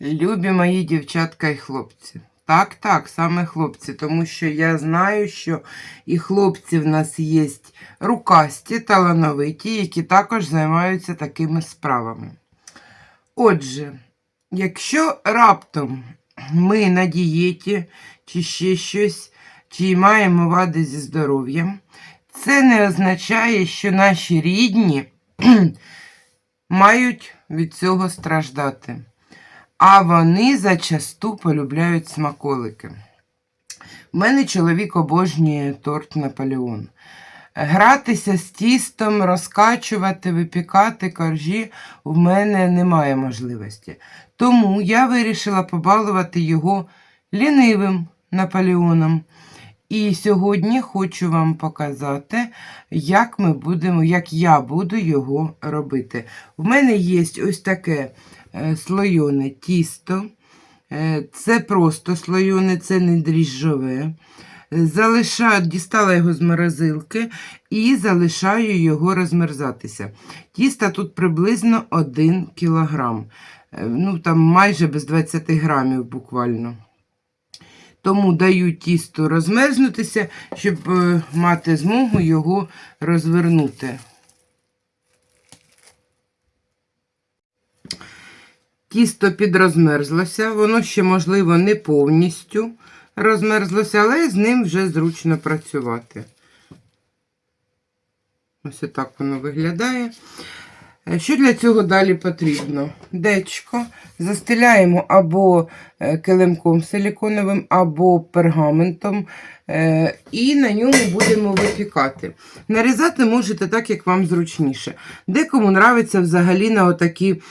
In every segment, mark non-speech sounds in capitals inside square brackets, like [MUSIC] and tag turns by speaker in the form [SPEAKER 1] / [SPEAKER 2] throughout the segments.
[SPEAKER 1] Любі мої дівчатка і хлопці. Так, так, саме хлопці, тому що я знаю, що і хлопці в нас є рукасті, талановиті, які також займаються такими справами. Отже, якщо раптом ми на дієті чи ще щось, чи маємо вади зі здоров'ям, це не означає, що наші рідні [CLEARS THROAT] мають від цього страждати. А вони зачасту полюбляють смаколики. У мене чоловік обожнює торт Наполеон. Гратися з тістом, розкачувати, випікати коржі в мене немає можливості. Тому я вирішила побалувати його лінивим Наполеоном. І сьогодні хочу вам показати, як ми будемо, як я буду його робити. В мене є ось таке слойоне тісто. Е, Це просто слойоне, це не дріжджове. Залишаю, дістала його з морозилки і залишаю його розмерзатися. Тіста тут приблизно 1 кілограм. Е, Ну, там майже без 20 грамів буквально. Тому даю тісту розмерзнутися, щоб е, мати змогу його розвернути. Тісто підрозмерзлося, воно ще, можливо, не повністю розмерзлося, але з ним вже зручно працювати. Ось так воно виглядає. Е, Що для цього далі потрібно? Дечко застеляємо або е, килимком силіконовим, або пергаментом, е, і на ньому будемо випікати. Нарізати можете так, як вам зручніше. Декому нравиться взагалі на отакі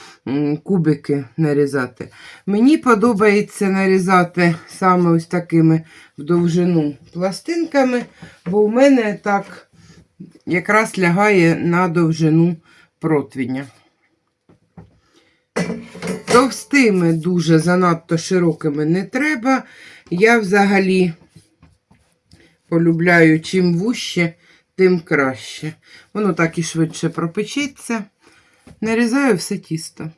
[SPEAKER 1] кубики нарізати. Мені подобається нарізати саме ось такими в довжину пластинками, бо в мене так якраз лягає на довжину противня. Товстими дуже занадто широкими не треба. Я взагалі полюбляю чим вуще, тим краще. Воно так і швидше пропечеться. Нарізаю все тісто.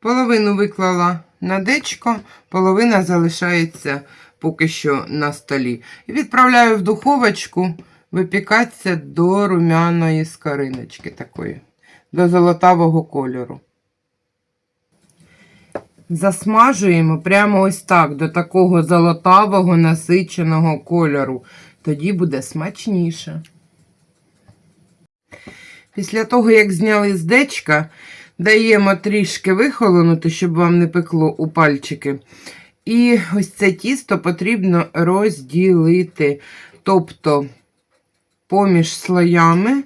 [SPEAKER 1] Половину виклала на дечко, половина залишається поки що на столі. І відправляю в духовочку випікатися до румяної скориночки такої, до золотавого кольору. Засмажуємо прямо ось так, до такого золотавого насиченого кольору. Тоді буде смачніше. Після того, як зняли з дечка, даємо трішки вихолонути, щоб вам не пекло у пальчики. І ось це тісто потрібно розділити. Тобто поміж слоями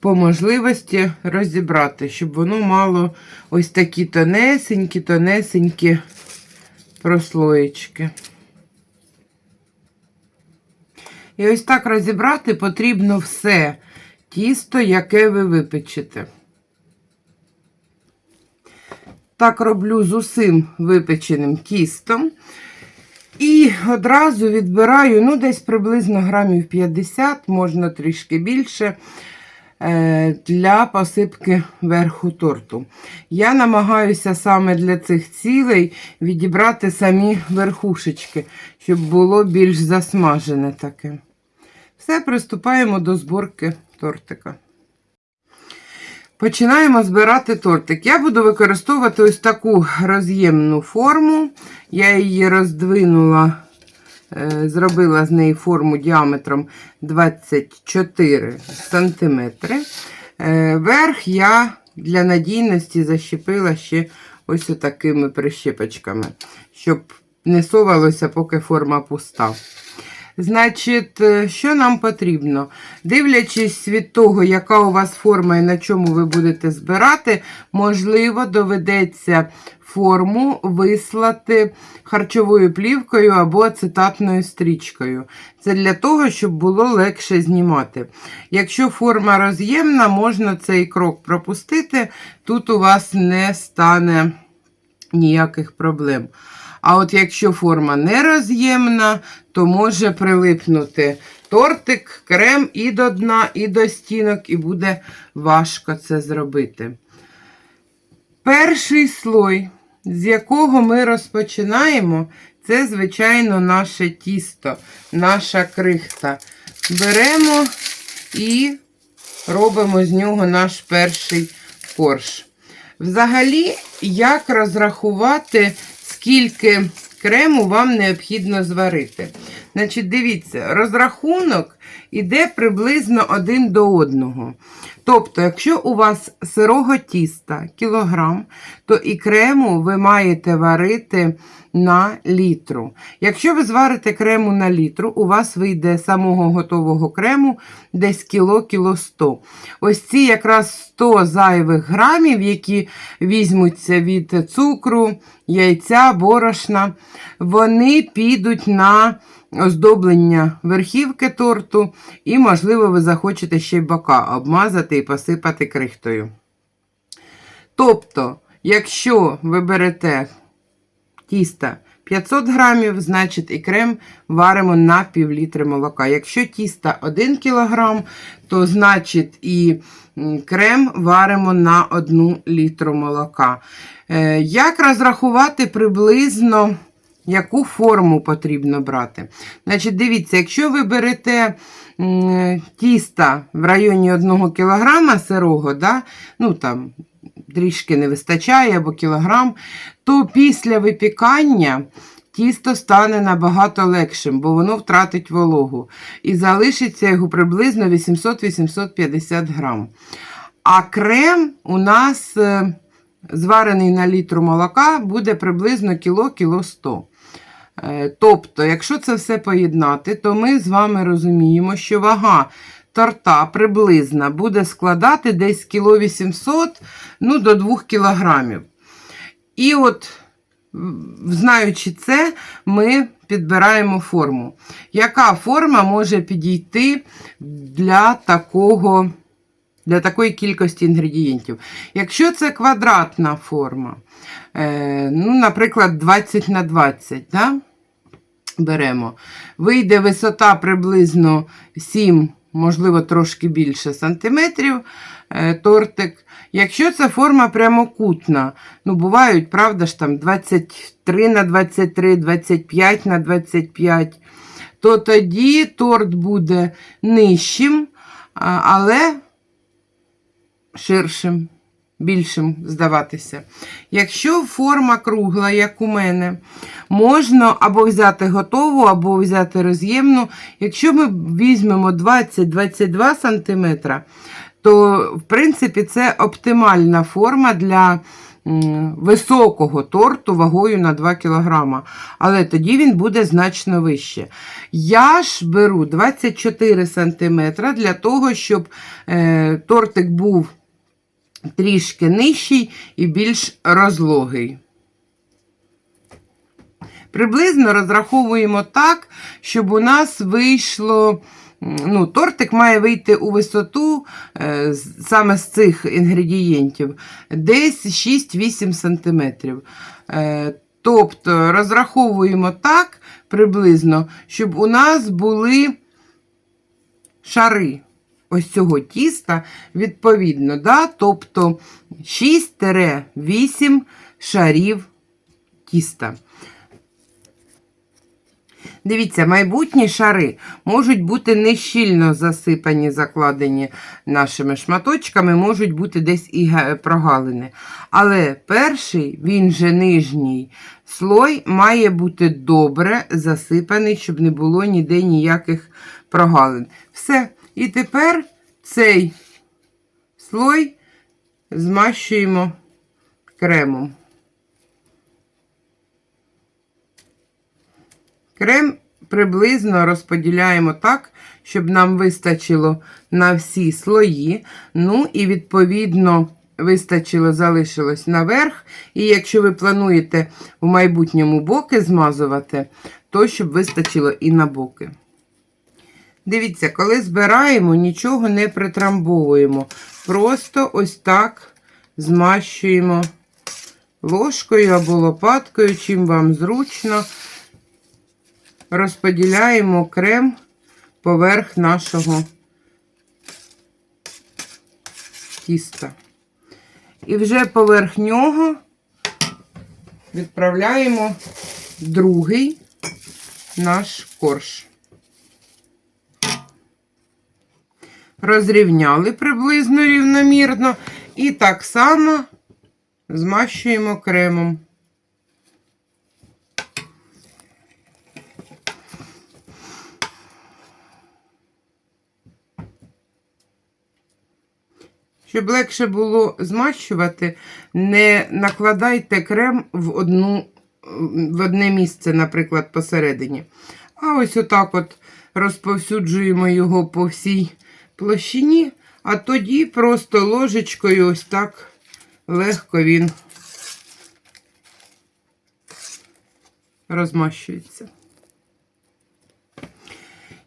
[SPEAKER 1] по можливості розібрати, щоб воно мало ось такі тонесенькі, тонесенькі прослоєчки. І ось так розібрати потрібно все тісто, яке ви випечете. Так роблю з усім випеченим тістом. І одразу відбираю, ну, десь приблизно грамів 50, можна трішки більше, е, для посипки верху торту. Я намагаюся саме для цих цілей відібрати самі верхушечки, щоб було більш засмажене таке. Все, приступаємо до зборки тортика. Починаємо збирати тортик. Я буду використовувати ось таку роз'ємну форму. Я її роздвинула, е, зробила з неї форму діаметром 24 см. Верх я для надійності защепила ще ось такими прищепочками, щоб не совалося, поки форма пуста. Значить, е, що нам потрібно? Дивлячись від того, яка у вас форма і на чому ви будете збирати, можливо, доведеться форму вислати харчовою плівкою або ацетатною стрічкою. Це для того, щоб було легше знімати. Якщо форма роз'ємна, можна цей крок пропустити, тут у вас не стане ніяких проблем. А от якщо форма нероз'ємна, то може прилипнути тортик, крем і до дна, і до стінок, і буде важко це зробити. Перший слой, з якого ми розпочинаємо, це, звичайно, наше тісто, наша крихта. Беремо і робимо з нього наш перший корж. Взагалі, як розрахувати, скільки крему вам необхідно зварити? Значить, дивіться, розрахунок іде приблизно один до одного. Тобто, якщо у вас сирого тіста кілограм, то і крему ви маєте варити на літру. Якщо ви зварите крему на літру, у вас вийде самого готового крему десь кіло-кіло 100. Ось ці якраз 100 зайвих грамів, які візьмуться від цукру, яйця, борошна, вони підуть на оздоблення верхівки торту, і, можливо, ви захочете ще й бока обмазати і посипати крихтою. Тобто, якщо ви берете тіста 500 грамів, значить і крем варимо на пів літри молока. Якщо тіста 1 кг, то значить і крем варимо на 1 літру молока. Е, Як розрахувати приблизно, яку форму потрібно брати? Значить, дивіться, якщо ви берете тіста в районі 1 кг сирого, да, ну там трішки не вистачає або кілограм, то після випікання тісто стане набагато легшим, бо воно втратить вологу. І залишиться його приблизно 800-850 грам. А крем у нас е, зварений на літру молока буде приблизно кіло-кіло 100. Е, Тобто, якщо це все поєднати, то ми з вами розуміємо, що вага торта приблизно буде складати десь кіло 800 ну, до 2 кілограмів. І от, знаючи це, ми підбираємо форму. Яка форма може підійти для такого, для такої кількості інгредієнтів? Якщо це квадратна форма, е, ну, наприклад, 20 на 20, да? беремо. Вийде висота приблизно 7, можливо, трошки більше сантиметрів е, тортик. Якщо це форма прямокутна, ну бувають, правда ж, там 23 на 23, 25 на 25, то тоді торт буде нижчим, але ширшим, більшим здаватися. Якщо форма кругла, як у мене, можна або взяти готову, або взяти роз'ємну. Якщо ми візьмемо 20-22 см, то, в принципі, це оптимальна форма для високого торту вагою на 2 кг. Але тоді він буде значно вище. Я ж беру 24 см для того, щоб е, тортик був трішки нижчий і більш розлогий. Приблизно розраховуємо так, щоб у нас вийшло. Ну, тортик має вийти у висоту е, саме з цих інгредієнтів десь 6-8 см. Е, тобто розраховуємо так приблизно, щоб у нас були шари ось цього тіста відповідно. Да? Тобто 6-8 шарів тіста. Дивіться, майбутні шари можуть бути не щільно засипані, закладені нашими шматочками, можуть бути десь і прогалини. Але перший, він же нижній слой, має бути добре засипаний, щоб не було ніде ніяких прогалин. Все. І тепер цей слой змащуємо кремом. Крем приблизно розподіляємо так, щоб нам вистачило на всі слої. Ну і відповідно вистачило, залишилось наверх. І якщо ви плануєте в майбутньому боки змазувати, то щоб вистачило і на боки. Дивіться, коли збираємо, нічого не притрамбовуємо. Просто ось так змащуємо ложкою або лопаткою, чим вам зручно розподіляємо крем поверх нашого тіста. І вже поверх нього відправляємо другий наш корж. Розрівняли приблизно рівномірно і так само змащуємо кремом. Щоб легше було змащувати, не накладайте крем в, одну, в одне місце, наприклад, посередині. А ось отак от розповсюджуємо його по всій площині, а тоді просто ложечкою ось так легко він розмащується.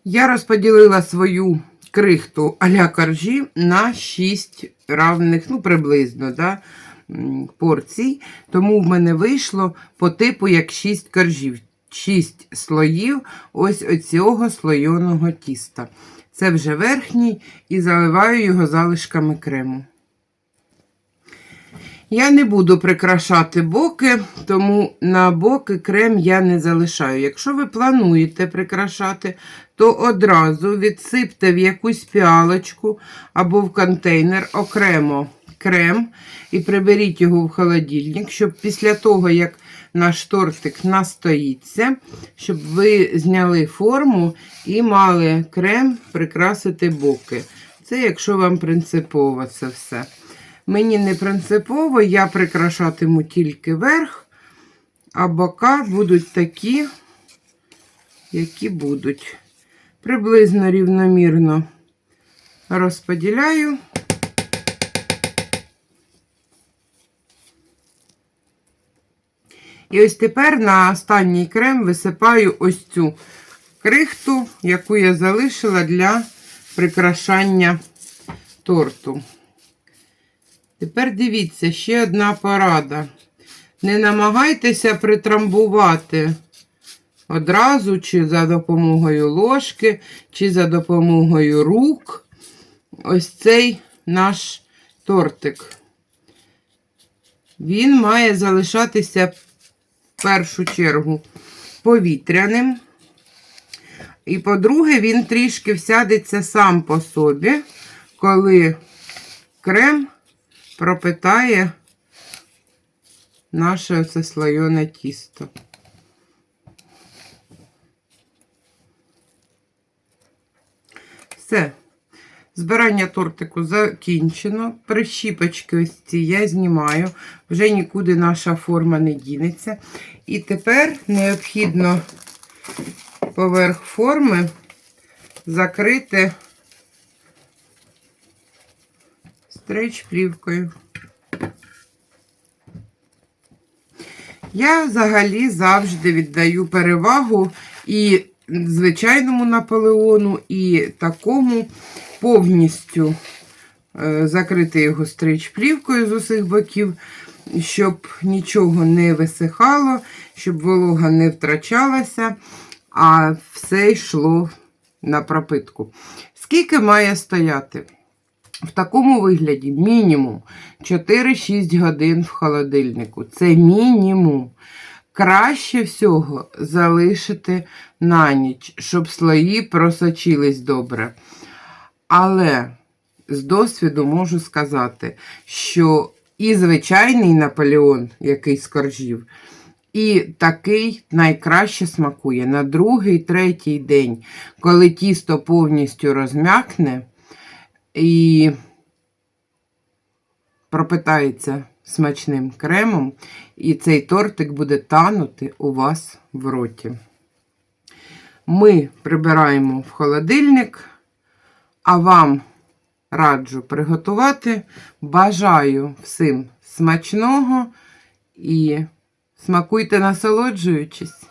[SPEAKER 1] Я розподілила свою крихту а-ля коржі на 6 равних, ну, приблизно, да, порцій. Тому в мене вийшло по типу як 6 коржів. 6 слоїв ось оцього слойоного тіста. Це вже верхній і заливаю його залишками крему. Я не буду прикрашати боки, тому на боки крем я не залишаю. Якщо ви плануєте прикрашати, то одразу відсипте в якусь піалочку або в контейнер окремо крем і приберіть його в холодильник, щоб після того, як наш тортик настоїться, щоб ви зняли форму і мали крем прикрасити боки. Це якщо вам принципово це все. Мені не принципово, я прикрашатиму тільки верх, а бока будуть такі, які будуть. Приблизно рівномірно розподіляю. І ось тепер на останній крем висипаю ось цю крихту, яку я залишила для прикрашання торту. Тепер дивіться, ще одна порада. Не намагайтеся притрамбувати одразу, чи за допомогою ложки, чи за допомогою рук. Ось цей наш тортик. Він має залишатися в першу чергу повітряним. І, по-друге, він трішки всядеться сам по собі, коли крем пропитає наше оце слойоне тісто. Все. Збирання тортику закінчено. Прищіпочки ось ці я знімаю, вже нікуди наша форма не дінеться. І тепер необхідно поверх форми закрити стрейч плівкою. Я взагалі завжди віддаю перевагу і звичайному наполеону, і такому повністю е, закрити його стрич плівкою з усіх боків, щоб нічого не висихало, щоб волога не втрачалася, а все йшло на пропитку. Скільки має стояти? В такому вигляді мінімум 4-6 годин в холодильнику. Це мінімум. Краще всього залишити на ніч, щоб слої просочились добре. Але з досвіду можу сказати, що і звичайний Наполеон, який з коржів, і такий найкраще смакує на другий, третій день, коли тісто повністю розм'якне і пропитається смачним кремом, і цей тортик буде танути у вас в роті. Ми прибираємо в холодильник, а вам раджу приготувати. Бажаю всім смачного і смакуйте насолоджуючись.